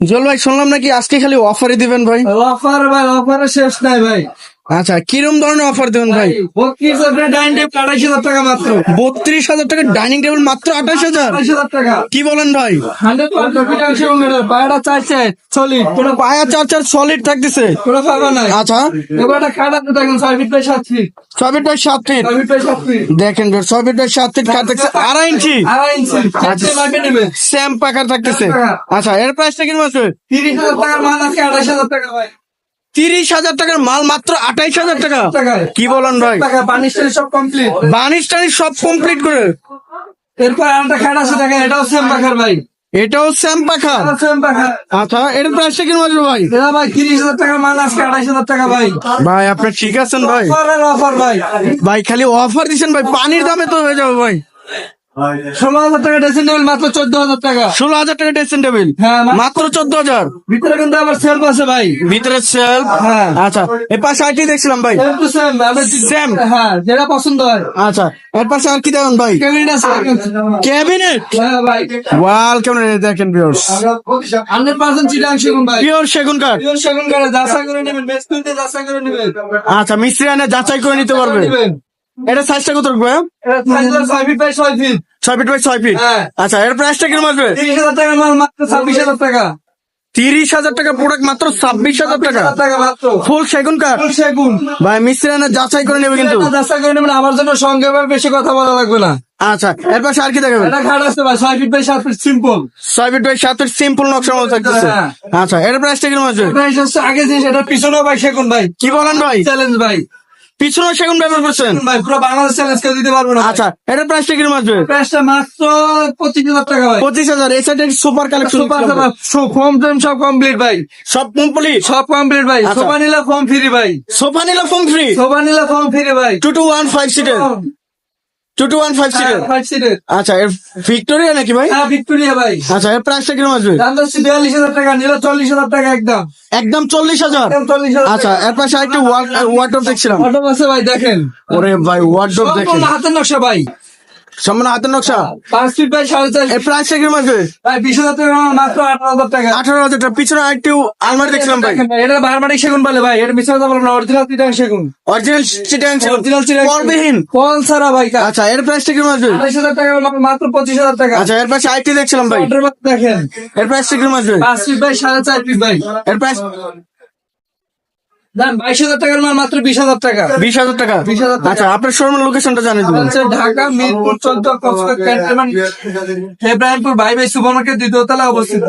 জল ভাই, শুনলাম নাকি আজকে খালি অফারই দিবেন ভাই? অফার ভাই অফারে শেষ নাই ভাই। আচ্ছা কিরম ধরনের অফার দেবেন ভাই? বত্রিশ হাজার ডাইনিং টেবিল হাজার টাকা মাত্র। বত্রিশ হাজার টাকা ডাইনিং টেবিল মাত্র আঠাশ হাজার? টাকা। কি বলেন ভাই? সলিড কোনো পায়া চার চার সলিড থাকতেছে। কোনো ফাঁকা নাই। আচ্ছা। এবার একটা দেখুন ছয় ফিট বাই সাত ফিট ছয় ফিট বাই সাত ফিট ছয় ফিট বাই সাত ফিট দেখেন ভাই, ছয় ফিট বাই সাত ফিট কার থাকছে আড়াই ইঞ্চি আড়াই ইঞ্চি চারটে মাপে নেবে। স্যাম পাকার থাকতেছে। আচ্ছা এর প্রাইসটা কীরকম আছে? তিরিশ হাজার টাকার মাল আজকে আড়াইশ হাজার টাকা ভাই। তিরিশ হাজার টাকার মাল মাত্র আঠাইশ হাজার টাকা। কি বলেন ভাই? টাকা পানি সব কমপ্লিট বানিশ টানিশ সব কমপ্লিট করে। এরপর আরেকটা খাট আছে দেখেন এটাও সেম পাখার ভাই। এটাও পাখা সেম পাখা আচ্ছা এর প্রাইসটা আসবে ভাই? ভাই তিরিশ হাজার টাকার মাল আজকে আড়াইশ হাজার টাকা ভাই। ভাই আপনি ঠিক আছেন ভাই? অফার অফার ভাই। ভাই খালি অফার দিচ্ছেন ভাই পানির দামে তো হয়ে যাবে ভাই। ষোলো হাজার টাকা ড্রেসিং টেবিল মাত্র চোদ্দ হাজার টাকা। ষোলো হাজার টাকা ড্রেসিং টেবিল হ্যাঁ মাত্র চোদ্দ হাজার? ভিতরে কিন্তু আবার সেলফ আছে ভাই। ভিতরে সেলফ হ্যাঁ। আচ্ছা এর পাশে আইটি দেখছিলাম ভাই? সেম. হ্যাঁ যেটা পছন্দ হয়। আচ্ছা এর পাশে আর কি দেখুন ভাই? কেবিন আছে ক্যাবিনেট হ্যাঁ ওয়াল দেখেন ভিউয়ার্স হান্ড্রেড পার্সেন্ট চিটাং সেগুন ভাই। পিওর সেগুন কাঠ। পিওর সেগুন যাচাই করে নেবেন যাচাই করে নেবেন। আচ্ছা মিস্ত্রি আনে যাচাই করে নিতে পারবে। এটা সাইজটা কত রাখবে এটা সাইজ ছয় ফিট বাই ছয় ফিট ছয় ফিট বাই ছয় ফিট হ্যাঁ। আচ্ছা এর প্রাইসটা কীরকম আসবে? তিরিশ হাজার টাকা মাল মাত্র ছাব্বিশ হাজার টাকা। তিরিশ হাজার টাকা প্রোডাক্ট মাত্র ছাব্বিশ হাজার টাকা? ফুল সেগুন কাঠ? ফুল সেগুন। ভাই মিস্ত্রি যাচাই করে নেবে কিন্তু। যাচাই করে নেবেন আমার জন্য সঙ্গে বেশি কথা বলা লাগবে না। আচ্ছা এর পাশে আর কি দেখাবেন? এটা আছে ভাই ছয় ফিট বাই সাত ফিট সিম্পল ছয় ফিট বাই সাত ফিট সিম্পল নকশার মতো থাকতেছে। হ্যাঁ। আচ্ছা এর প্রাইসটা কীরকম আসবে? এটা হচ্ছে আগে জিনিস এটা পিছনেও ভাই সেগুন ভাই। কি বলেন ভাই? চ্যালেঞ্জ ভাই। পিছনে সেগুন ব্যবহার করছেন? ভাই পুরো বাংলাদেশ চ্যালেঞ্জ কেউ দিতে পারব না আচ্ছা এটা প্রাইসটা কীরকম আসবে? প্রাইসটা মাত্র পঁচিশ হাজার টাকা ভাই। পঁচিশ হাজার এই সাইডে সুপার কালেকশন সুপার ফোম টোম সব কমপ্লিট ভাই। সব কমপ্লিট সব কমপ্লিট ভাই। আচ্ছা। সোফা নিলা ফোম ফ্রি ভাই। সোফা নিলা ফোম ফ্রি সোফা নিলা ফোম ফ্রি ভাই। টু টু ওয়ান ফাইভ সিটের two two one five seater five seater আচ্ছা এর ভিক্টোরিয়া নাকি ভাই? হ্যাঁ ভিক্টোরিয়া ভাই। আচ্ছা এর প্রাইসটা কীরকম আসবে? দাম হচ্ছে বিয়াল্লিশ হাজার টাকা নিলে চল্লিশ হাজার টাকা একদম। একদম চল্লিশ হাজার? চল্লিশ হাজার আচ্ছা এর পাশে ওয়ার্ড ওয়ার্ডরোব দেখছিলাম। অটো আছে ভাই দেখেন। ওরে ভাই ওয়ার্ডরোব দেখেন। হাতের নকশা ভাই। সামনে হাতের নকশা? পাঁচ ফিট বাই সাড়ে চার এর প্রাইসটা কীরকম আসবে ভাই বিশ হাজার টাকা মাত্র আঠারো হাজার টাকা। আঠারো হাজার টাকা। পিছনে আরেকটু আলমারি দেখছিলাম ভাই। এটা বারবারিক সেগুন বলে ভাই এটা মিশে কথা বলব না অরিজিনাল চিটাং সেগুন। অরিজিনাল চিটাং অরিজিনাল চিটাং পরবিহীন কল ছাড়া ভাই আচ্ছা এর প্রাইসটা কীরকম আসবে আড়াইশ হাজার টাকা মাত্র পঁচিশ হাজার টাকা। আচ্ছা এর পাশে আইটি দেখছিলাম ভাই। দেখেন। এর প্রাইসটা কীরকম আসবে পাঁচ ফিট বাই সাড়ে চার ফিট ভাই। এর প্রাইস দাম বাইশ হাজার টাকার মাল মাত্র বিশ হাজার টাকা। বিশ হাজার টাকা? 20,000 টাকা। আচ্ছা আপনার শোরুমের লোকেশনটা জানিয়ে দেবেন। হচ্ছে ঢাকা মিরপুর চোদ্দ কক্সবাজার সুপার মার্কেট দ্বিতীয় তলায় অবস্থিত।